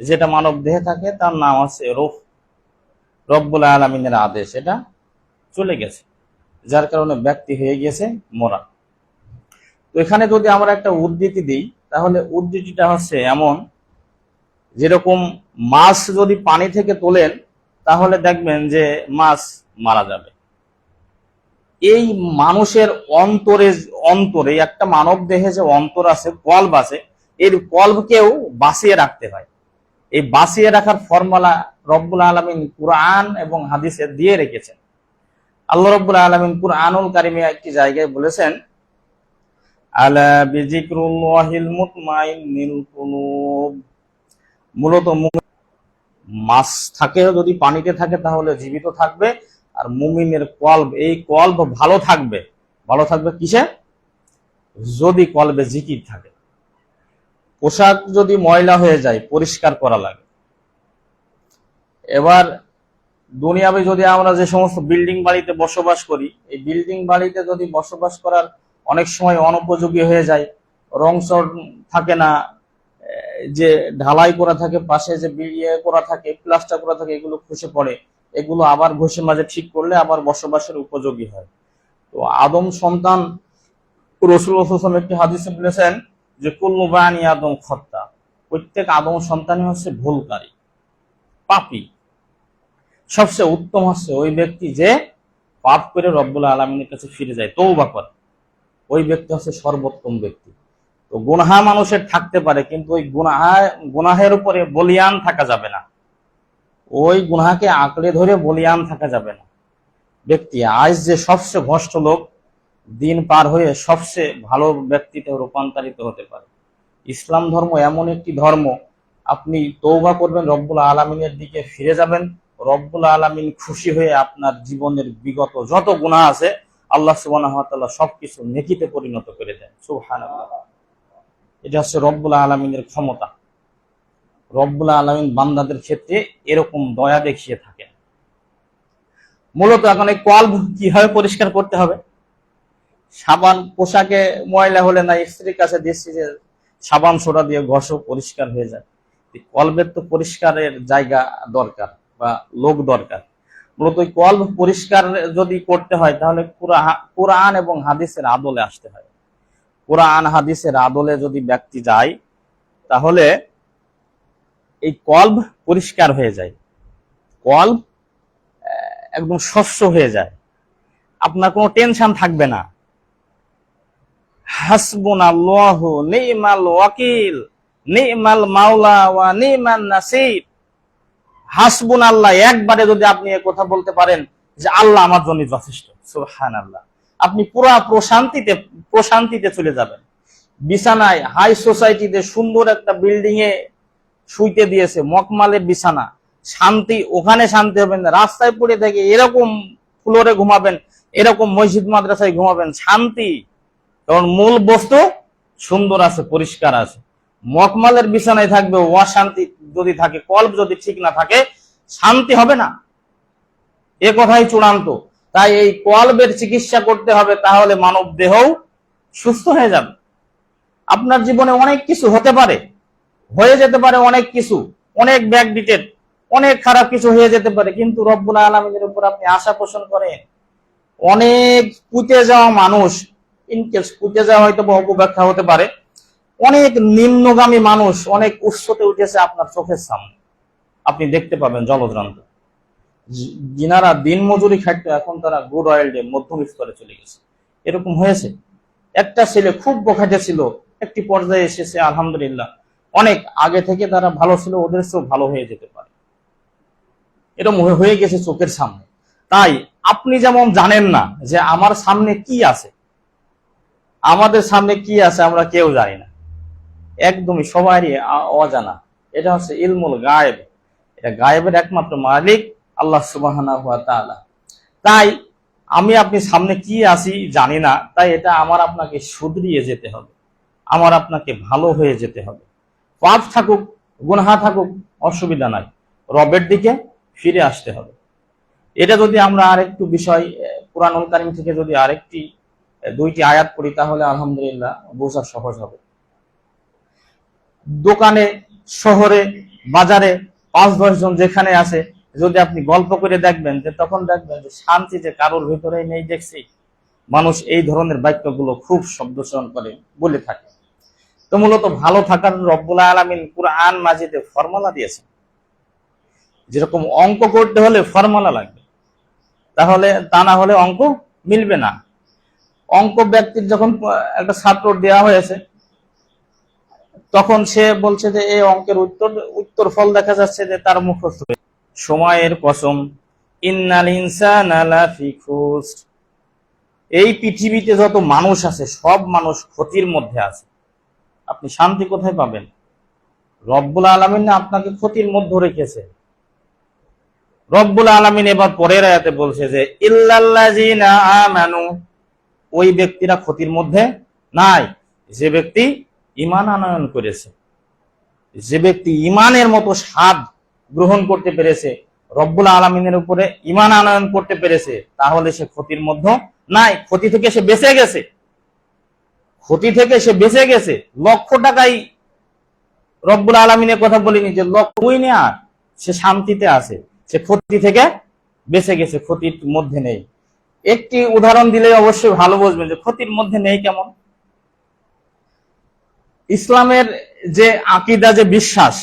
যেটা মানব দেহে থাকে, তার নাম আছে রূহ রব্বুল আলমিনের আদেশ, এটা চলে গেছে। যার কারণে ব্যক্তি হয়ে গেছে, মরা। তো এখানে যদি আমরা একটা উদ্ধৃতি দিই, তাহলে উদ্ধৃতিটা হচ্ছে এমন, যেরকম মাছ যদি পানি থেকে তোলেন, তাহলে দেখবেন যে মাছ মারা যাবে। এই মানুষের অন্তরে অন্তরে, একটা মানব দেহে যে অন্তর আছে কল্ব আছে, এর কল্বকেও বাঁচিয়ে রাখতে হয়। এই বাঁচিয়ে রাখার ফর্মুলা রব্বুল আলমিন কুরআন এবং হাদিসে দিয়ে রেখেছেন। আল্লাহ রব্বুল আলমিন কুরআনুল কারিমে একটি জায়গায় বলেছেন মূলত মাছ থাকে, যদি পানিতে থাকে তাহলে জীবিত থাকবে, আর মুমিনের কল্ব, এই কল্ব ভালো থাকবে। ভালো থাকবে কিসে? যদি কলবে জিকির থাকে। পোশাক যদি ময়লা হয়ে যায়, পরিষ্কার করা লাগে। এবার দুনিয়াবে যদি আমরা যে সমস্ত বিল্ডিং বাড়িতে বসবাস করি, এই বিল্ডিং বাড়িতে যদি বসবাস করার অনেক সময় অনুপযোগী হয়ে যায়, রং থাকে না যে ঢালাই করা থাকে, পাশে যে বিয়ে করা থাকে, প্লাস্টার করা থাকে, এগুলো খসে পড়ে। এগুলো আবার ঘষে মাঝে ঠিক করলে আবার বসবাসের উপযোগী হয়। তো আদম সন্তান রসুল একটি হাদিসে বলেছেন যে কুল্লু বানি আদম খত্তা, প্রত্যেক আদম সন্তানই হচ্ছে ভুলকারী, পাপি। সবচেয়ে উত্তম হচ্ছে ওই ব্যক্তি যে পাপ করে রব্বুল আলমিনের কাছে ফিরে যায় তৌবা করে। ওই ব্যক্তি হচ্ছে সর্বোত্তম ব্যক্তি। তো গুনাহা মানুষের থাকতে পারে, কিন্তু ওই গুনাহা, গুনাহের উপরে বলিয়ান থাকা যাবে না। ওই গুনাহাকে আঁকড়ে ধরে বলিয়ান থাকা যাবে না। ব্যক্তি আজ যে সবচেয়ে ভষ্ট লোক দিন পার হয়ে সবচেয়ে ভালো ব্যক্তিতে রূপান্তরিত হতে পারে। ইসলাম ধর্ম এমন একটি ধর্ম, আপনি তৌবা করবেন, রব্বুল আলমিনের দিকে ফিরে যাবেন, রব্বুল আলমিন খুশি হয়ে আপনার জীবনের বিগত যত গুণা আছে, আল্লাহ সুবাহ সবকিছু নেকিতে পরিণত করে দেন। সুহান এটা হচ্ছে রব্বুল আলমিনের ক্ষমতা। রব্বুল আলমিন বান্দাদের ক্ষেত্রে এরকম দয়া দেখিয়ে থাকেন। মূলত এখন এই কল কীভাবে পরিষ্কার করতে হবে? সাবান, পোশাকে ময়লা হলে না স্ত্রীর কাছে দিচ্ছি যে সাবান সোডা দিয়ে ঘষো পরিষ্কার হয়ে যায়। কলবের তো পরিষ্কারের জায়গা দরকার বা লোক দরকার। মূলত কলব পরিষ্কার যদি করতে হয়, তাহলে কুরআ- কোরআন এবং হাদিসের আদলে আসতে হয়। কোরআন, হাদিসের আদলে যদি ব্যক্তি যায়, তাহলে এই কল্ব পরিষ্কার হয়ে যায়। কল্ব একদম স্বচ্ছ হয়ে যায়। আপনার কোনো টেনশন থাকবে না। একবারে যদি আপনি কথা বলতে পারেন যে আল্লাহ আমার জন্য যথেষ্ট। সুবহান আল্লাহ আপনি পুরা প্রশান্তিতে প্রশান্তিতে চলে যাবেন। বিছানায়, হাই সোসাইটিতে সুন্দর একটা বিল্ডিং এ শুইতে দিয়েছে মকমালের বিছানা। শান্তি, ওখানে শান্তি হবেন রাস্তায় পড়ে থেকে এরকম ফ্লোরে ঘুমাবেন, এরকম মসজিদ মাদ্রাসায় ঘুমাবেন, শান্তি। কারণ মূল বস্তু সুন্দর আছে, পরিষ্কার আছে। মকমালের বিছানায় থাকবে, অশান্তি যদি থাকে, কল্প যদি ঠিক না থাকে, শান্তি হবে না। এ কথাই চূড়ান্ত। তাই এই কল্পের চিকিৎসা করতে হবে, তাহলে মানব দেহও সুস্থ হয়ে যাবে। আপনার জীবনে অনেক কিছু হতে পারে। হয়ে যেতে পারে অনেক কিছু। অনেক ব্যাক ডিটেড অনেক খারাপ কিছু হয়ে যেতে পারে। কিন্তু রব্বুল আলমীর উপর আপনি আশা পোষণ করেন, অনেক পুঁতে যাওয়া মানুষ ইনকেস পুঁতে যাওয়া হয়তো বা অপব্যাখ্যা হতে পারে। অনেক নিম্নগামী মানুষ অনেক উৎসতে উঠেছে আপনার চোখের সামনে। আপনি দেখতে পাবেন জলদ্রান্ত। যিনারা দিন মজুরি খাটতো, এখন তারা গুড অয়েল ডে মধ্যম স্তরে চলে গেছে। এরকম হয়েছে। একটা ছেলে খুব বখাটে ছিল, একটি পর্যায়ে এসেছে, আলহামদুলিল্লাহ। অনেক আগে থেকে তারা ভালো ছিল, ওদের চেয়েও ভালো হয়ে যেতে পারে। এরকম হয়ে গেছে চোখের সামনে। তাই আপনি যেমন জানেন না যে আমার সামনে কি আছে আমাদের সামনে কি আছে আমরা কেউ জানি না। একদমই সবারই অজানা। এটা হচ্ছে ইলমুল গায়েব। এটা গায়েবের একমাত্র মালিক আল্লাহ সুবাহ তাই আমি আপনি সামনে কি আছি জানি না, তাই এটা আমার আপনাকে শুধরিয়ে যেতে হবে। আমার আপনাকে ভালো হয়ে যেতে হবে। পাপ থাকুক, গুনহা থাকুক, অসুবিধা নাই। রবের দিকে ফিরে আসতে হবে। এটা যদি আমরা আরেকটু বিষয় পুরান কারিম থেকে যদি আরেকটি দুইটি আয়াত পড়ি, তাহলে আলহামদুলিল্লাহ বোঝা সহজ হবে। দোকানে, শহরে, বাজারে পাঁচ, দশ জন যেখানে আছে, যদি আপনি গল্প করে দেখবেন, যে তখন দেখবেন যে শান্তি যে কারোর ভিতরে নেই দেখছি, মানুষ এই ধরনের বাক্যগুলো খুব শব্দচয়ন করে বলে থাকে। তো মূলত ভালো থাকার রব্বুল আলমিন কুরআন মাজিদে ফর্মুলা দিয়েছেন। যেরকম অঙ্ক করতে হলে ফর্মুলা লাগবে, তাহলে তা না হলে অঙ্ক মিলবে না। অঙ্ক ব্যক্তির যখন একটা ছাত্র দেওয়া হয়েছে, তখন সে বলছে যে, এই অঙ্কের উত্তর উত্তর ফল দেখা যাচ্ছে যে তার মুখস্থ সময়ের কসম, ইন্নাল ইনসানা। এই পৃথিবীতে যত মানুষ আছে, সব মানুষ ক্ষতির মধ্যে আছে। আপনি শান্তি কোথায় পাবেন? রব্বুল আলমিন আপনাকে ক্ষতির মধ্যে রেখেছে? রব্বুল আলমিন এবার পরের আয়াতে বলছে যে, ইল্লাল্লাযিনা ওই ব্যক্তিরা ক্ষতির মধ্যে নাই। যে ব্যক্তি ইমান আনয়ন করেছে, যে ব্যক্তি ইমানের মতো স্বাদ গ্রহণ করতে পেরেছে, রব্বুল আলমিনের উপরে ইমান আনয়ন করতে পেরেছে, তাহলে সে ক্ষতির মধ্যে নাই। ক্ষতি থেকে সে বেঁচে গেছে। ক্ষতি থেকে সে বেঁচে গেছে। লক্ষ টাকাই রব্বুল আলমিনের কথা বলিনি যে লক্ষই নেই আর সে শান্তিতে আছে। সে ক্ষতি থেকে বেঁচে গেছে, ক্ষতির মধ্যে নেই। একটি উদাহরণ দিলে অবশ্যই ভালো বুঝবেন যে ক্ষতির মধ্যে নেই কেমন। ইসলামের যে আকিদা, যে বিশ্বাস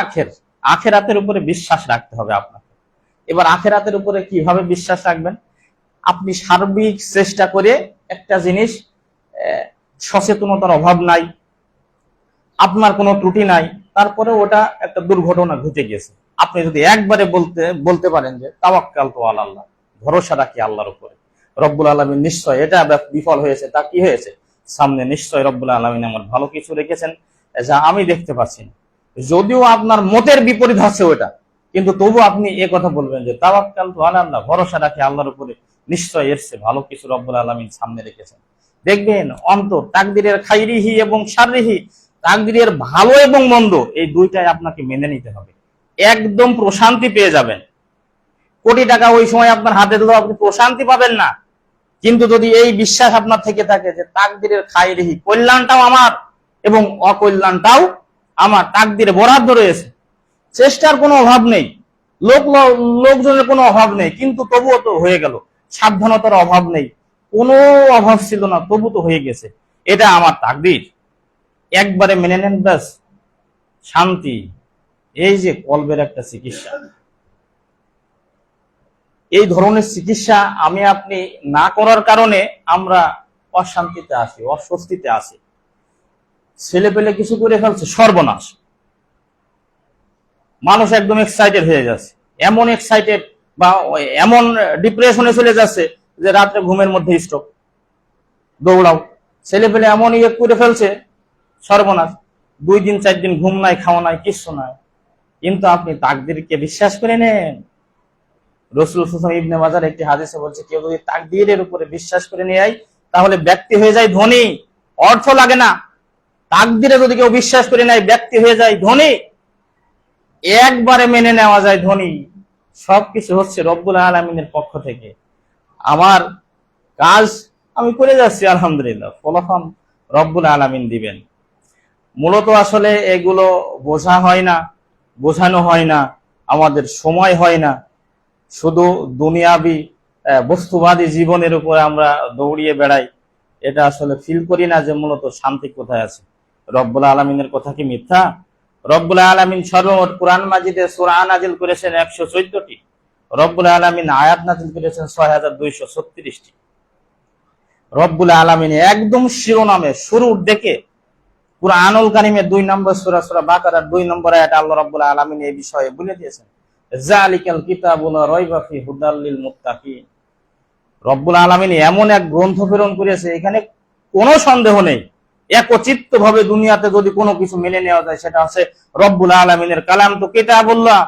আখের, আখেরাতের উপরে বিশ্বাস রাখতে হবে আপনাকে। এবার আখেরাতের উপরে কীভাবে বিশ্বাস রাখবেন? আপনি সার্বিক চেষ্টা করে একটা জিনিস সচেতনতার অভাব নাই, আপনার কোনো ত্রুটি নাই তারপরে ওটা একটা দুর্ঘটনা ঘটে গেছে। আপনি যদি একবারে বলতে বলতে পারেন যে তাওয়াক্কাল তো আল্লাহ ভরসা রাখি আল্লাহর উপরে। রব্বুল আলমিন নিশ্চয় এটা বিফল হয়েছে, তা কি হয়েছে? সামনে নিশ্চয় রব্বুল আলমিন আমার ভালো কিছু রেখেছেন, যা আমি দেখতে পাচ্ছি না। যদিও আপনার মতের বিপরীত আছে ওটা, কিন্তু তবু আপনি এ কথা বলবেন যে তাওয়াক্কাল তো আল্লাহ, ভরসা রাখি আল্লাহর উপরে। নিশ্চয় এসছে ভালো কিছু রব্বুল আলমিন সামনে রেখেছেন। দেখবেন, অন্তর তাকদিরের খাইরিহি এবং সারিহি তাকদিরের ভালো এবং মন্দ, এই দুইটাই আপনাকে মেনে নিতে হবে। একদম প্রশান্তি পেয়ে যাবেন। কোটি টাকা ওই সময় আপনার হাতে দিলেও আপনি প্রশান্তি পাবেন না। কিন্তু যদি এই বিশ্বাস আপনার থেকে থাকে যে তাকদিরের খাইরিহি কল্যাণটাও আমার এবং অকল্যাণটাও আমার, তাকদিরে বরাদ্দ রয়েছে। চেষ্টার কোনো অভাব নেই। লোক লোকজনের কোনো অভাব নেই। কিন্তু তবুও তো হয়ে গেল। সাবধানতার অভাব নেই। কোনো অভাব ছিল না, তবু তো হয়ে গেছে। এটা আমার তাকদির। একবারে মেনে নেন ব্যাস। শান্তি। এই যে কলবের একটা চিকিৎসা। এই ধরনের চিকিৎসা আমি আপনি না করার কারণে আমরা অশান্তিতে আসি অস্বস্তিতে আসি ছেলে পেলে কিছু করে ফেলছে, সর্বনাশ। মানুষ একদম এক্সাইটেড হয়ে যাচ্ছে। এমন এক্সাইটেড বা এমন ডিপ্রেশনে চলে যাচ্ছে যে রাত্রে ঘুমের মধ্যে স্ট্রোক দৌড়াও। ছেলে পেলে এমন ইয়ে করে ফেলছে, সর্বনাশ। দুই দিন, চার দিন ঘুম নাই, খাওয়া নাই, কিচ্ছু নাই। কিন্তু আপনি তাকদেরকে বিশ্বাস করে নেন। রসুল সুসম ইবনে মাজার একটি হাদিসে বলছে, কেউ যদি তাকদিরের উপরে বিশ্বাস করে নিয়ে নেয় তাহলে ব্যক্তি হয়ে যায় ধনী। অর্থ লাগে না। তাকদিরে যদি কেউ বিশ্বাস করে নেয়, ব্যক্তি হয়ে যায় ধনী। একবারে মেনে নেওয়া যায় ধনী। সবকিছু হচ্ছে রব্বুল আলমিনের পক্ষ থেকে। আমার কাজ, আমি করে যাচ্ছি, আলহামদুলিল্লাহ। ফলাফল রব্বুল আলামিন দিবেন। মূলত আসলে এগুলো বোঝা হয় না, বোঝানো হয় না, আমাদের সময় হয় না। শুধু দুনিয়াবি বস্তুবাদী জীবনের উপরে আমরা দৌড়িয়ে বেড়াই, এটা আসলে ফিল করি না যে মূলত শান্তি কোথায় আছে। রব্বুল আলমিনের কথা কি মিথ্যা? রব্বুল আলমিন সর্বমোট কোরআন মাজিদে সুরা নাজিল করেছেন একশো চোদ্দটি। রব্বুল আলমিন আয়াত নাজিল করেছেন ছয় হাজার দুইশো ছত্রিশটি। রব্বুল আলমিন একদম শিরোনামে শুরুর দেখে পুরো আনুল কারিমের দুই নম্বর সুরা সুরা বাকারার দুই নম্বর আয়াত আল্লাহ রব্বুল আলমিন এই বিষয়ে বলে দিয়েছেন। জালিকাল কিতাবুল রয়বাফি হুদাল্লিল মুত্তাকিন। রব্বুল আলমিন এমন এক গ্রন্থ প্রেরণ করেছে, এখানে কোনো সন্দেহ নেই। একচিত্ত ভাবে দুনিয়াতে যদি কোনো কিছু মেনে নেওয়া যায়, সেটা হচ্ছে রব্বুল আলমিনের কালাম। তো কিতাবুল্লাহ,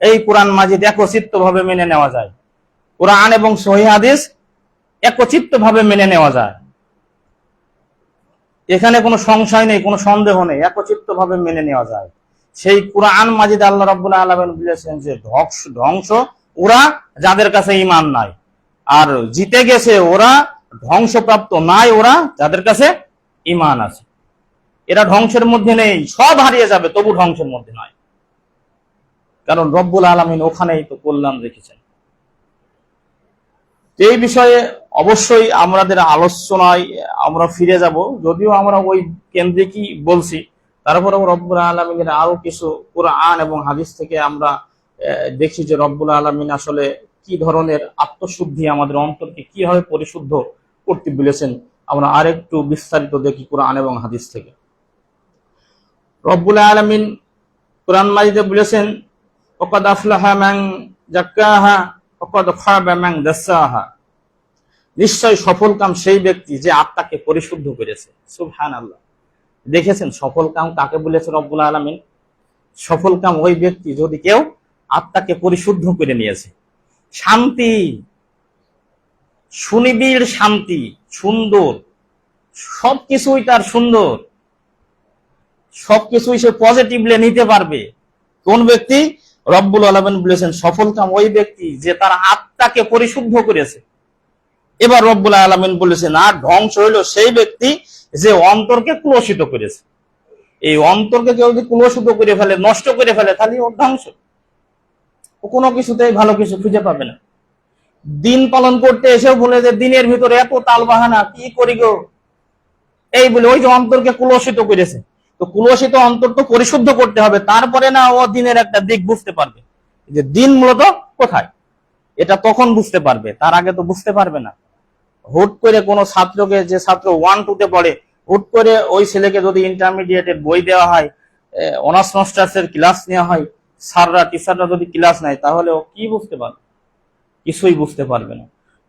এই কোরআন মাজিদ একচিত্ত ভাবে মেনে নেওয়া যায়। কোরআন এবং সহি হাদিস একচিত্ত ভাবে মেনে নেওয়া যায়। এখানে কোনো সংশয় নেই, কোনো সন্দেহ নেই একচিত্ত ভাবে মেনে নেওয়া যায়। সেই কোরআন মাজিদ আল্লাহ রাব্বুল আলামিন বলেছেন যে ধ্বংস ধ্বংস ওরা যাদের কাছে ইমান নাই। আর জিতে গেছে ওরা, ধ্বংসপ্রাপ্ত নাই ওরা, যাদের কাছে ইমান আছে। এরা ধ্বংসের মধ্যে নেই, সব হারিয়ে যাবে, তবু ধ্বংসের মধ্যে নয়। কারণ রব্বুল আলমিন ওখানেই তো কল্যাণ রেখেছেন। এই বিষয়ে অবশ্যই আমাদের আলোচনায় আমরা ফিরে যাব। যদিও আমরা ওই কেন্দ্রে কি বলছি তারপরেও রব্বুল আলমিনের আরও কিছু কোরআন এবং হাদিস থেকে আমরা দেখি যে রব্বুল আলমিন আসলে কি ধরনের আত্মশুদ্ধি আমাদের অন্তরকে কীভাবে পরিশুদ্ধ করতে বলেছেন। আমরা আরেকটু বিস্তারিত দেখি কোরআন এবং হাদিস থেকে। রব্বুল আলমিন কোরআন মাজিদে বলেছেন, ওকদ আফলাহা ম্যাং জাক্কাহা ওকদ খাবা ম্যাং দাসাহা। নিশ্চয় সফল কাম সেই ব্যক্তি যে আত্মাকে পরিশুদ্ধ করেছে। সুবহান আল্লাহ দেখেছেন সফল কাম কাকে বলেছে রব্বুল আলমিন? সফল কাম ওই ব্যক্তি যদি কেউ আত্মাকে পরিশুদ্ধ করে নিয়েছে। শান্তি, সুনিবিড় শান্তি, সুন্দর, সবকিছুই তার সুন্দর। সবকিছুই সে পজিটিভলি নিতে পারবে। কোন ব্যক্তি? রব্বুল আলমেন বলেছেন, সফল কাম ওই ব্যক্তি যে তার আত্মাকে পরিশুদ্ধ করেছে। এবার রব্বুল আলমিন বলেছেন আর ধ্বংস হইল সেই ব্যক্তি যে অন্তরকে কুলসিত করেছে। এই অন্তরকে কেউ যদি কুলসিত করে ফেলে, নষ্ট করে ফেলে, তাহলে ওর ধ্বংস। ও কোনো কিছুতেই ভালো কিছু খুঁজে পাবে না। দিন পালন করতে এসেও বলে যে, দিনের ভিতরে এত তাল বাহানা কি করি গো? এই বলে, ওই যে অন্তরকে কুলসিত করেছে। তো কুলসিত অন্তর তো পরিশুদ্ধ করতে হবে, তারপরে না ও দিনের একটা দিক বুঝতে পারবে। যে দিন মূলত কোথায়? এটা তখন বুঝতে পারবে, তার আগে তো বুঝতে পারবে না। হুট করে কোনো ছাত্রকে, যে ছাত্র ওয়ান টুতে পড়ে, হুট করে ওই ছেলেকে যদি ইন্টারমিডিয়েটের বই দেওয়া হয় অনার্স মাস্টার্স এর ক্লাস নেওয়া হয়, স্যাররা টিচাররা যদি ক্লাস নেয়, তাহলে ও কি বুঝতে পারবে? কিছুই বুঝতে পারবে না।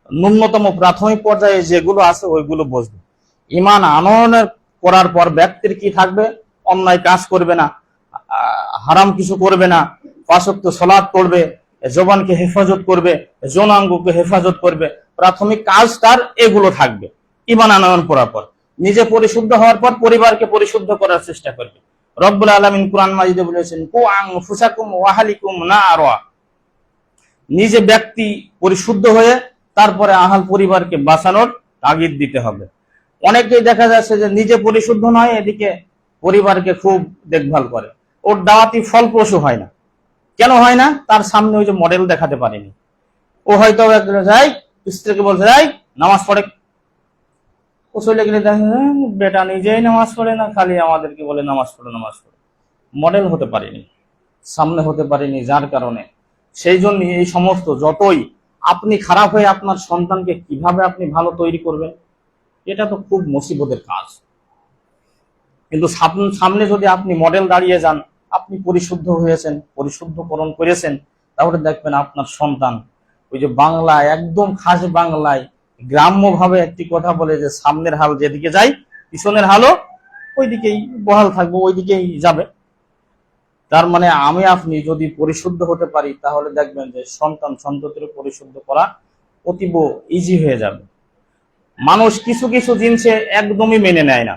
ন্যূনতম প্রাথমিক পর্যায়ে যেগুলো আছে, ওইগুলো বুঝবে। ইমান আনয়নের করার পর ব্যক্তির কি থাকবে? অন্যায় কাজ করবে না হারাম কিছু করবে না, পাশক্ত সলাদ করবে জবানকে হেফাজত করবে যৌনাঙ্গকে হেফাজত করবে প্রাথমিক কাজ তার এগুলো থাকবে। ইমান আনয়ন করার পর। নিজে পরিশুদ্ধ হওয়ার পর পরিবারকে পরিশুদ্ধ করার চেষ্টা করবে। রব্বুল আলমিন কোরআন মাজিদে বলেছেন কু আং ফুসাকুম ওয়াহালিকুম না আরোয়া নিজে ব্যক্তি পরিশুদ্ধ হয়ে তারপরে আহাল পরিবারকে বাঁচানোর তাগিদ দিতে হবে। অনেকেই দেখা যাচ্ছে যে নিজে পরিশুদ্ধ নয়, এদিকে পরিবারকে খুব দেখভাল করে। ওর দাওয়াতি ফলপ্রসূ হয় না। কেন হয় না? তার সামনে ওই যে মডেল দেখাতে পারেনি। ও হয়তো যাই স্ত্রীকে বলছে যাই নামাজ পড়ে। ও চলে গেলে "হ্যাঁ, বেটা নিজেই নামাজ পড়ে না খালি আমাদেরকে বলে নামাজ পড়ে নামাজ পড়ে। মডেল হতে পারেনি সামনে হতে পারেনি যার কারণে। সেই জন্য এই সমস্ত যতই আপনি খারাপ হয়ে আপনার সন্তানকে কীভাবে আপনি ভালো তৈরি করবেন এটা তো খুব মুসিবতের কাজ। কিন্তু সামনে যদি আপনি মডেল দাঁড়িয়ে যান আপনি পরিশুদ্ধ হয়েছেন পরিশুদ্ধকরণ করেছেন তাহলে দেখবেন আপনার সন্তান ওই যে বাংলায় একদম খাস বাংলায় গ্রাম্য ভাবে একটি কথা বলে যে সামনের হাল যেদিকে যায় পিছনের হালও ওইদিকেই, বহাল থাকব, ওইদিকেই যাবে। তার মানে আমি আপনি যদি পরিশুদ্ধ হতে পারি, তাহলে দেখবেন যে সন্তান সন্ততির পরিশুদ্ধ করা অতীব ইজি হয়ে যাবে। মানুষ কিছু কিছু জিনিসে একদমই মেনে নেয় না,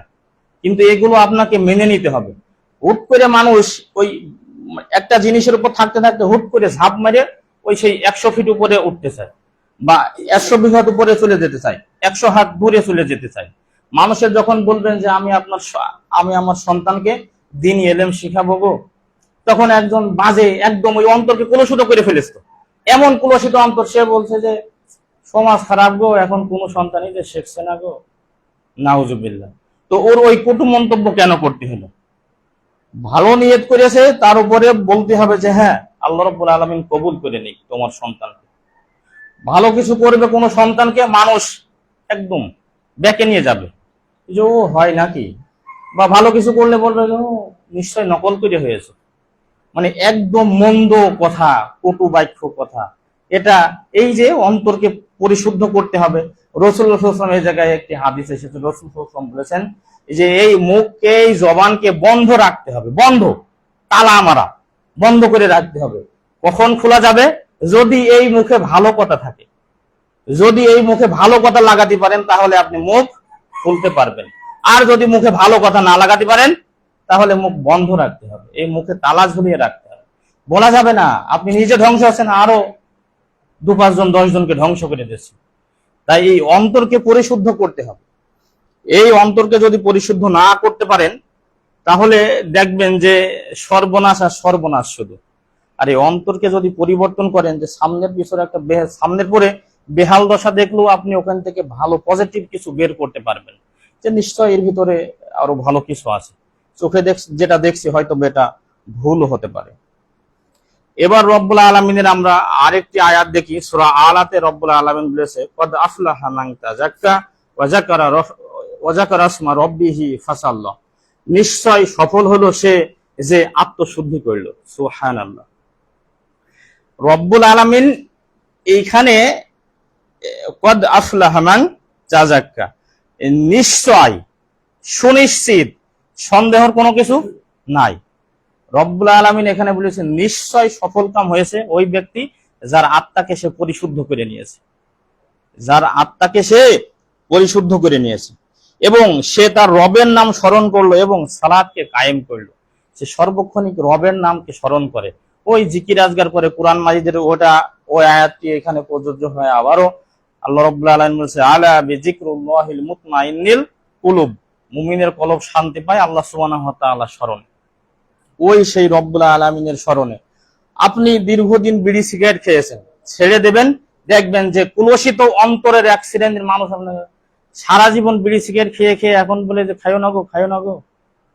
কিন্তু এগুলো আপনাকে মেনে নিতে হবে। হুট করে মানুষ ওই একটা জিনিসের উপর থাকতে থাকতে হুট করে ঝাঁপ মেরে ওই সেই একশো ফিট উপরে উঠতে চায় বা একশো বিঘাত উপরে চলে যেতে চায়, একশো হাত দূরে চলে যেতে চায়। মানুষের যখন বলবেন যে, আমি আপনার আমি আমার সন্তানকে দিন এলেম শিখাবো গো, তখন একজন বাজে, একদম ওই অন্তরকে কলুষিত করে ফেলেছ। এমন কলুষিত অন্তর সে বলছে যে, সমাজ খারাপ গো, এখন কোনো সন্তানই যে শেখছে না গো। নাউজুবিল্লাহ। তো ওর ওই কটু মন্তব্য কেন করতে হলো? ভালো নিয়ত করেছে, তার উপরে বলতে হবে যে হ্যাঁ আল্লাহ রব্বুল আলমিন কবুল করে নিক তোমার সন্তানকে। ভালো কিছু করবে কোনো সন্তানকে মানুষ একদম ব্যাকে নিয়ে যাবে। যে, ও, হয় নাকি? বা ভালো কিছু করলে বলবে নিশ্চয় নকল করে হয়েছে। মানে একদম মন্দ কথা, কটু বাক্য কথা। এটা এই যে অন্তরকে পরিশুদ্ধ করতে হবে। রসুল রসুলাম এই জায়গায় একটি হাদিস এসেছে রসুল রসুলাম বলেছেন যে, এই মুখকে, এই জবানকে বন্ধ রাখতে হবে, বন্ধ, তালা মারা। বন্ধ করে রাখতে হবে। কখন খোলা যাবে? যদি এই মুখে ভালো কথা থাকে। যদি এই মুখে ভালো কথা লাগাতে পারেন, তাহলে আপনি মুখ খুলতে পারবেন। আর যদি মুখে ভালো কথা না লাগাতে পারেন, তাহলে মুখ বন্ধ রাখতে হবে। এই মুখে তালা ঝুলিয়ে রাখতে হবে। বলা যাবে না, আপনি নিজে ধ্বংস আছেন, আরও দু পাঁচজন দশ জনকে ধ্বংস করে দিচ্ছে তাই এই অন্তরকে পরিশুদ্ধ করতে হবে। এই অন্তরকে যদি পরিশুদ্ধ না করতে পারেন তাহলে দেখবেন যে সর্বনাশ আর সর্বনাশ শুধু। আর এই অন্তরকে যদি পরিবর্তন করেন যে সামনের পিছনে একটা সামনের পরে বেহাল দশা দেখলেও আপনি ওখান থেকে ভালো পজিটিভ কিছু বের করতে পারবেন। যে নিশ্চয় এর ভিতরে আরও ভালো কিছু আছে। চোখে দেখ, যেটা দেখছি হয়তো এটা ভুল হতে পারে। এবার রব্বুল আলমিনের আমরা আরেকটি আয়াত দেখি, সুরা আলাতে রব্বুল আলমিন বলেছে, কদ আফলাহা মান তাজাক্কা ওয়া যাকারা রফ- ওয়া রব্বিহি ফাসাল্লাহ। নিশ্চয় সফল হলো সে যে আত্মশুদ্ধি করল। সুবহানাল্লাহ। রব্বুল আলামিন এইখানে কদ আফলাহা মান তাজাক্কা নিশ্চয়, সুনিশ্চিত, সন্দেহর কোনো কিছু নাই। রব্বুল আলমিন এখানে বলেছেন, নিশ্চয় সফল কাম হয়েছে ওই ব্যক্তি যার আত্মাকে সে পরিশুদ্ধ করে নিয়েছে। যার আত্মাকে সে পরিশুদ্ধ করে নিয়েছে। এবং সে তার রবের নাম স্মরণ করল এবং সালাদকে কায়েম করল। সে সর্বক্ষণিক রবের নামকে স্মরণ করে। ওই জিকির আজগার করে কোরআন মাজিদের ওটা, ওই আয়াতটি এখানে প্রযোজ্য হয় আবারও আল্লাহ রব্বুল আলমিন বলছে, আলা বিজিক্রুল্লাহিল মুতমাইন্নিল কুলুব। মুমিনের কলব শান্তি পায়, আল্লাহ সুবহানাহু তাআলা স্মরণে। ওই সেই রব্বুল আলমিনের স্মরণে। আপনি দীর্ঘদিন বিড়ি সিগারেট খেয়েছেন, ছেড়ে দেবেন, দেখবেন যে কুলসিত অন্তরের শ্রেণির মানুষ আপনার সারা জীবন বিড়ি সিগারেট খেয়ে খেয়ে এখন বলে যে খায়ো না গো খায়ো না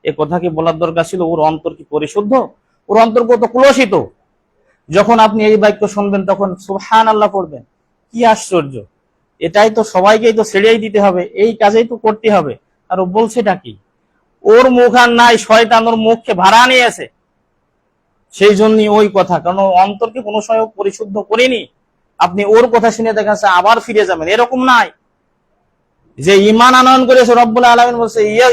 এ কথা কি বলার দরকার ছিল? ওর অন্তর কি পরিশুদ্ধ? ওর অন্তর কত কুলসিত? যখন আপনি এই বাক্য শুনবেন তখন সুবহান আল্লাহ পড়বেন। কি আশ্চর্য। এটাই তো সবাইকেই তো ছেড়েই দিতে হবে। এই কাজেই তো করতে হবে। আর ও বলছেটা কি? ওর মুখ আর নাই, শয়তান ওর মুখকে ভাড়া নিয়েছে। সেই জন্যই ওই কথা। কারণ অন্তরকে কোনো সময় পরিশুদ্ধ করেনি। আপনি ওর কথা শুনে দেখাচ্ছে আবার ফিরে যাবেন। এরকম নাই। যে ইমান আনয়ন করেছে রব্বুল আলমিন বলছে ইয়ে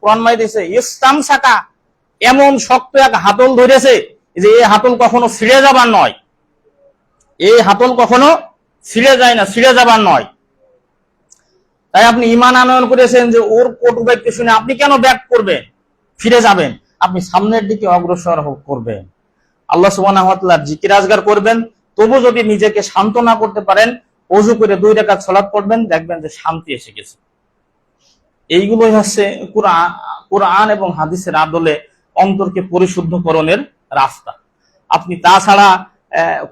কোরআন মাই দিয়েছে ইস্তাম শাকা এমন শক্ত এক হাতল ধরেছে যে এই হাতল কখনো ফিরে যাবার নয়। এই হাতল কখনো ফিরে যায় না ফিরে যাবার নয়। তাই আপনি ইমান আনয়ন করেছেন যে ওর কটু বাক্য শুনে আপনি কেন ব্যাক করবেন? ফিরে যাবেন। আপনি সামনের দিকে অগ্রসর করবেন। আল্লাহ সুবাহ জিকির আজগার করবেন। তবু যদি নিজেকে শান্ত না করতে পারেন অজু করে দুই রেখা ছলাৎ করবেন দেখবেন যে শান্তি এসে গেছে। এইগুলোই হচ্ছে কোরআন এবং হাদিসের আদলে অন্তরকে পরিশুদ্ধকরণের রাস্তা। আপনি তাছাড়া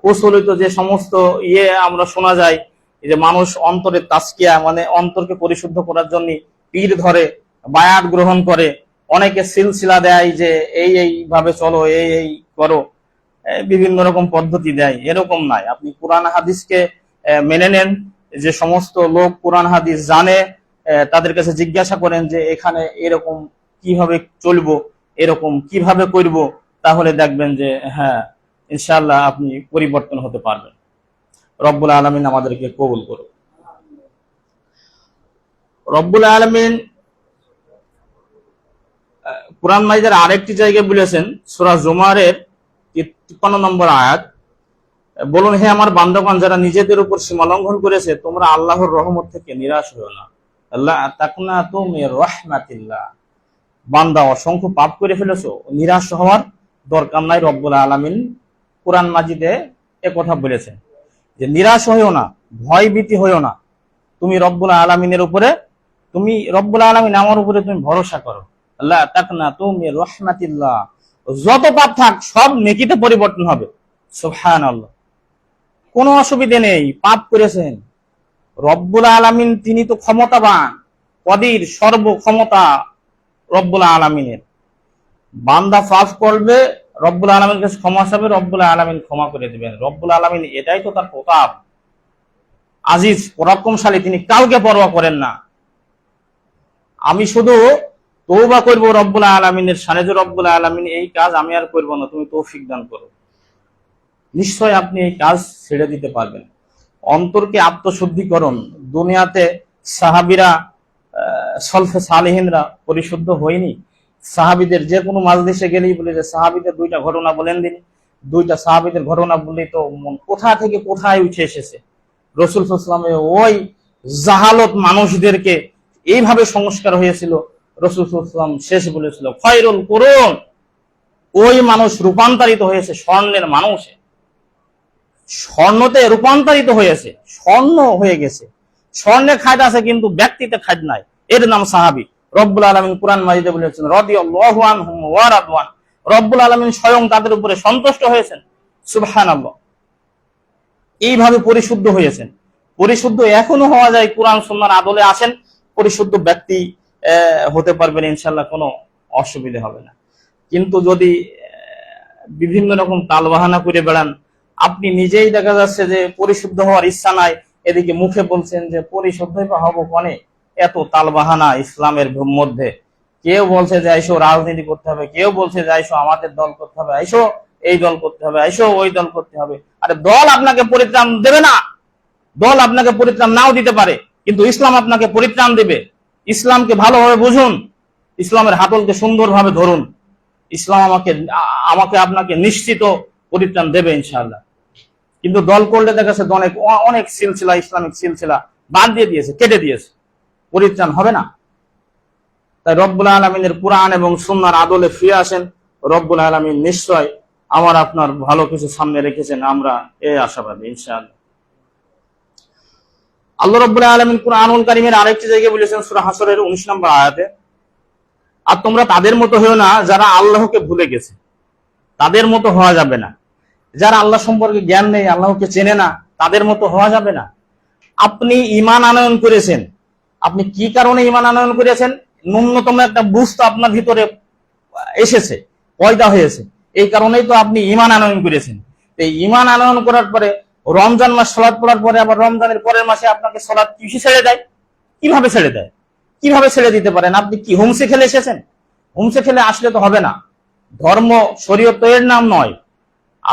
প্রচলিত যে সমস্ত ইয়ে আমরা শোনা যায় যে মানুষ অন্তরের তাস্কিয়া মানে অন্তরকে পরিশুদ্ধ করার জন্য পীর ধরে, বায়াত গ্রহণ করে, অনেকে সিলসিলা দেয় যে এই এই ভাবে চলো, এই এই করো বিভিন্ন রকম পদ্ধতি দেয়, এরকম নাই। আপনি কোরআন, হাদিসকে মেনে নেন যে সমস্ত লোক কোরআন, হাদিস জানে তাদের কাছে জিজ্ঞাসা করেন যে এখানে এরকম কীভাবে চলবো, এরকম কীভাবে করব, তাহলে দেখবেন যে হ্যাঁ ইনশাআল্লাহ আপনি পরিবর্তন হতে পারবেন। রব্বুল আলমিন আমাদেরকে কবুল করুন রব্বুল আলমিন কোরআন মাইজার আরেকটি জায়গায় বলেছেন, সুরা জুমারের তিপ্পান্ন নম্বর আয়াত বলুন, হে আমার বান্ধবান যারা নিজেদের উপর সীমা লঙ্ঘন করেছে, তোমরা আল্লাহর রহমত থেকে নিরাশ হও না। তুমি ফেলেছো, নিরাশ হওয়ার দরকার নাই, রব্বুল যে, নিরাশ হইও না ভয় ভীতি হইও না। তুমি রব্বুল আলামিনের উপরে, তুমি রব্বুল আলামিন আমার উপরে তুমি ভরসা করো। আল্লাহ তাকনা তুমি রহমাতিল্লাহ। যত পাপ থাক, সব নেকিতে পরিবর্তন হবে। সুবহান আল্লাহ কোনো অসুবিধে নেই, পাপ করেছেন। রব্বুল আলামিন তিনি তো ক্ষমতাবান, কদির সর্ব ক্ষমতা রব্বুল আলমিনের। বান্দা পাপ করবে, রব্বুল আলমীর কাছে ক্ষমা চাবে, রব্বুল আলমিন ক্ষমা করে দেবেন। রব্বুল আলমিন এটাই তো তার প্রতাপ। আজিজ, পরাক্রমশালী, তিনি কাউকে পরোয়া করেন না। আমি শুধু তৌবা করব রব্বুল আলমিনের সানে যে রব্বুল আলমিন এই কাজ আমি আর করব না, তুমি তৌফিক দান করো। নিশ্চয় আপনি এই কাজ ছেড়ে দিতে পারবেন। অন্তরকে আত্মশুদ্ধিকরণ, দুনিয়াতে সাহাবিরা সলফে সালেহিনরা পরিশুদ্ধ হয়নি। সাহাবিদের যে কোনো মাজলিসে গেলেই বলে যে সাহাবিদের দুইটা ঘটনা বলেন দিন দুইটা সাহাবিদের ঘটনা বললেই তো মন কোথা থেকে কোথায় উঠে এসেছে? রসুল সাল্লামে ওই জাহালত মানুষদেরকে এইভাবে সংস্কার হয়েছিল। রসুল সাল্লাম শেষ বলেছিল, খয়রুল করুন। ওই মানুষ রূপান্তরিত হয়েছে স্বর্ণের মানুষে। স্বর্ণতে রূপান্তরিত হয়েছে। স্বর্ণ হয়ে গেছে। স্বর্ণে খাদ আছে কিন্তু ব্যক্তিতে খাদ নাই। এর নাম সাহাবি। রব্বুল আলমিন কোরআন মাজিদে বলেছেন রদি রব্বুল আলমিন স্বয়ং তাদের উপরে সন্তুষ্ট হয়েছেন। সুবহান এইভাবে পরিশুদ্ধ হয়েছেন। পরিশুদ্ধ এখনও হওয়া যায়, কোরআন সন্ন্যার আদলে আসেন পরিশুদ্ধ ব্যক্তি হতে পারবেন ইনশাল্লাহ কোনো অসুবিধা হবে না। কিন্তু যদি বিভিন্ন রকম তালবাহানা করে বেড়ান আপনি নিজেই দেখা যাচ্ছে যে পরিশুদ্ধ হওয়ার ইচ্ছা নাই, এদিকে মুখে বলছেন যে পরিশুদ্ধই বা হব কনে এত তালবাহানা ইসলামের মধ্যে। কেউ বলছে যে আইসো রাজনীতি করতে হবে, কেউ বলছে যে আইসো আমাদের দল করতে হবে, আইসো এই দল করতে হবে, আইসো ওই দল করতে হবে। আরে দল আপনাকে পরিত্রাণ দেবে না। দল আপনাকে পরিত্রাণ নাও দিতে পারে, কিন্তু ইসলাম আপনাকে পরিত্রাণ দেবে। ইসলামকে ভালোভাবে বুঝুন, ইসলামের হাতলকে সুন্দরভাবে ধরুন। ইসলাম আমাকে আমাকে আপনাকে নিশ্চিত পরিত্রাণ দেবে ইনশাআল্লাহ। কিন্তু দল করলে দেখা যাচ্ছে অনেক সিলসিলা, ইসলামিক সিলসিলা বাদ দিয়ে দিয়েছে, কেটে দিয়েছে। পরিত্রাণ হবে না। তাই রব্বুল আলমিনের কোরআন এবং সুন্নার আদলে ফিরে আসেন। রব্বুল আলমিন নিশ্চয় আমার আপনার ভালো কিছু সামনে রেখেছেন, আমরা এই আশাবাদী, ইনশাআল্লাহ। আল্লাহ রব্বুল আলমিন কোরআনুল কারিমের আরেকটি জায়গায় বলেছেন, সুরা হাসরের উনিশ নম্বর আয়াতে, আর তোমরা তাদের মতো হয়েও না যারা আল্লাহকে ভুলে গেছে। তাদের মতো হওয়া যাবে না। যারা আল্লাহ সম্পর্কে জ্ঞান নেই, আল্লাহকে চেনে না, তাদের মতো হওয়া যাবে না। আপনি ইমান আনয়ন করেছেন। আপনি কি কারণে ইমান আনয়ন করেছেন? ন্যূনতম একটা বুঝ তো আপনার ভিতরে এসেছে, পয়দা হয়েছে। এই কারণেই তো আপনি ইমান আনয়ন করেছেন। এই ইমান আনয়ন করার পরে, রমজান মাস সলাদ পড়ার পরে, আবার রমজানের পরের মাসে আপনাকে সলাদ কৃষি ছেড়ে দেয়? কীভাবে ছেড়ে দেয়? কীভাবে ছেড়ে দিতে পারেন? আপনি কি হোমসে খেলে এসেছেন? হোমসে খেলে আসলে তো হবে না। ধর্ম শরীয়ত এর নাম নয়।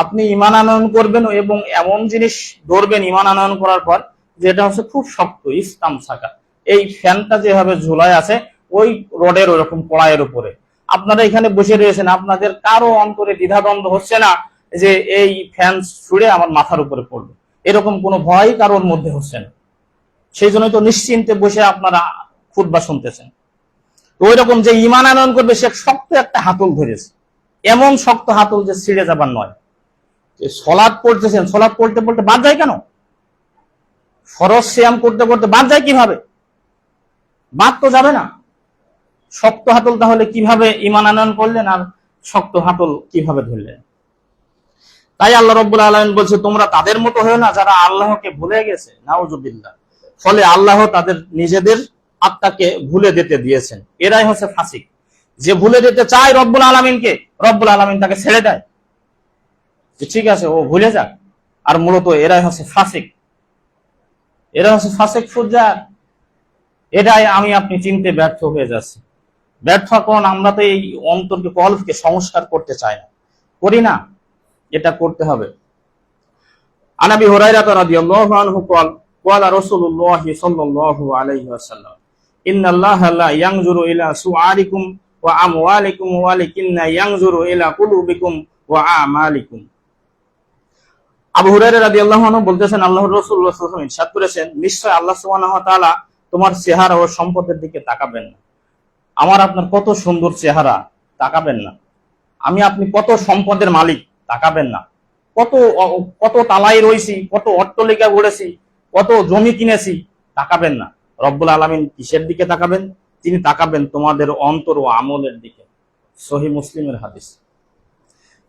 আপনি ইমান আনয়ন করবেন এবং এমন জিনিস ধরবেন ইমান আনয়ন করার পর, যেটা হচ্ছে খুব শক্ত ইসলাম শাখা এই ফ্যানটা যেভাবে ঝুলায় আছে, ওই রডের ওরকম কড়াইয়ের উপরে। আপনারা এখানে বসে রয়েছেন, আপনাদের কারও অন্তরে দ্বিধাদ্বন্দ্ব হচ্ছে না যে এই ফ্যান ছুড়ে আমার মাথার উপরে পড়বে। এরকম কোনো ভয় কারোর মধ্যে হচ্ছে না। সেই জন্যই তো নিশ্চিন্তে বসে আপনারা খুতবা শুনতেছেন। তো ওই রকম যে ইমান আনয়ন করবে, সে শক্ত একটা হাতল ধরেছে। এমন শক্ত হাতল যে ছিঁড়ে যাবার নয়। সলাদ পড়তেছেন সলাদ পড়তে পড়তে বাদ যায় কেন? ফরজ শ্যাম করতে করতে বাদ যায় কীভাবে? বাদ তো যাবে না। শক্ত হাতল তাহলে কীভাবে ইমান আনয়ন করলেন আর শক্ত হাতল কীভাবে ধরলেন? তাই আল্লাহ রব্বুল আলমিন বলছে, তোমরা তাদের মতো হয়েও না যারা আল্লাহকে ভুলে গেছে। নাউজুবিল্লাহ। ফলে আল্লাহ তাদের নিজেদের আত্মাকে ভুলে দিতে দিয়েছেন। এরাই হচ্ছে ফাসিক। যে ভুলে দিতে চায় রব্বুল আলমিনকে, রব্বুল আলমিন তাকে ছেড়ে দেয়। যে ঠিক আছে ও ভুলে যাক আর মূলত এরাই হচ্ছে ফাসিক এরা হচ্ছে ফাসিক ফুজার এটাই আমি আপনি চিনতে ব্যর্থ হয়ে যাচ্ছি ব্যর্থ কারণ আমরা তো এই অন্তরকে কলফকে সংস্কার করতে চাই না করি না এটা করতে হবে আনাবি হুরাইরাত রাদিয়াল্লাহু আনহু قال قال رسول الله صلى الله عليه وسلم ان الله لا ينظر الى صوركم واموالكم ولكن ينظر الى قلوبكم واعمالكم আবু হুরায়রা রাদিয়াল্লাহু আনহু বলতেছেন, আল্লাহর রাসূল করেছেন নিশ্চয় আল্লাহ সুবহানাহু তোমার চেহারা ও সম্পদের দিকে তাকাবেন না। আমার আপনার কত সুন্দর চেহারা তাকাবেন না। আমি আপনি কত সম্পদের মালিক তাকাবেন না। কত কত তালাই রয়েছি, কত অট্টলিকা গড়েছি, কত জমি কিনেছি তাকাবেন না। রব্বুল আলমিন কিসের দিকে তাকাবেন? তিনি তাকাবেন তোমাদের অন্তর ও আমলের দিকে। সহি মুসলিমের হাদিস।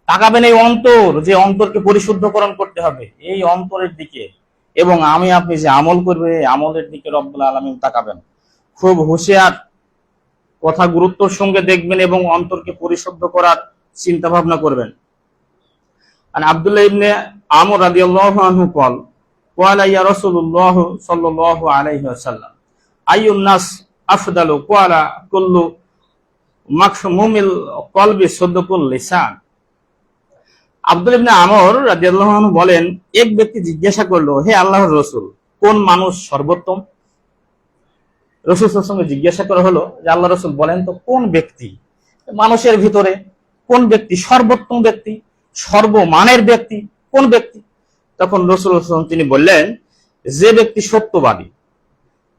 তাকাবেন এই অন্তর যে অন্তরকে পরিশুদ্ধকরণ করতে হবে। এই অন্তরের দিকে। এবং আমি, আপনি যে আমল করবে আমলের দিকে রব্বুল আলমিন তাকাবেন। খুব হুঁশিয়ার কথা গুরুত্বর সঙ্গে দেখবেন এবং অন্তরকে পরিশুদ্ধ করার চিন্তা ভাবনা করবেন। আর আবদুল্লাহ ইবনে আমর রাদিয়াল্লাহু আনহু কল কোয়ালা ইয়া রাসূলুল্লাহ সাল্লাল্লাহু আলাইহি ওয়াসাল্লাম, আইয়ুন নাস আফদালু কোয়ালা কুল্লু মাখমুমিল কলবি সদকুল লিসান? আব্দুল ইবনে আমর রাদিয়াল্লাহু বলেন, এক ব্যক্তি জিজ্ঞাসা করল, হে আল্লাহর রসুল, কোন মানুষ সর্বোত্তম? রসুল সঙ্গে জিজ্ঞাসা করা হলো, যে আল্লাহ রসুল বলেন তো, কোন ব্যক্তি? মানুষের ভিতরে কোন ব্যক্তি সর্বোত্তম ব্যক্তি? সর্বমানের ব্যক্তি? কোন ব্যক্তি? তখন রসুল তিনি বললেন, যে ব্যক্তি সত্যবাদী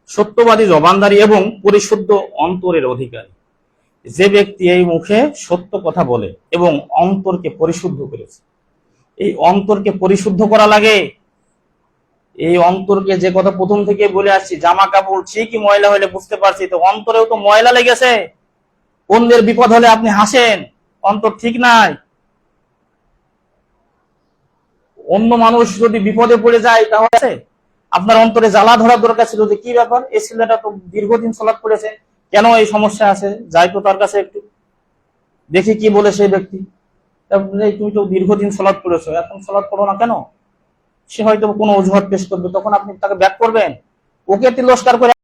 সত্যবাদী জবানদারি এবং পরিশুদ্ধ অন্তরের অধিকারী। যে ব্যক্তি এই মুখে সত্য কথা বলে এবং অন্তরকে পরিশুদ্ধ করেছে, এই অন্তরকে পরিশুদ্ধ করা লাগে। এই অন্তরকে যে কথা প্রথম থেকে বলে আসছি জামা কাপড় ঠিকই ময়লা হলে বুঝতে পারছি, তো অন্তরেও তো ময়লা লেগেছে। অন্যের বিপদ হলে আপনি হাসেন, অন্তর ঠিক নাই। অন্য মানুষ যদি বিপদে পড়ে যায় তাহলে আপনার অন্তরে জ্বালা ধরা দরকার ছিল যে কি ব্যাপার? এই ছেলেটা তো দীর্ঘদিন সলাপ করেছে। কেন এই সমস্যা আছে? যাই তো তার কাছে একটু দেখি কি বলে সেই ব্যক্তি। তুমি তো দীর্ঘদিন সলাদ করেছ এখন সলাদ করো না কেন? সে হয়তো কোনো অজুহাত পেশ করবে। তখন আপনি তাকে ব্যাক করবেন। ওকে তিরস্কার করে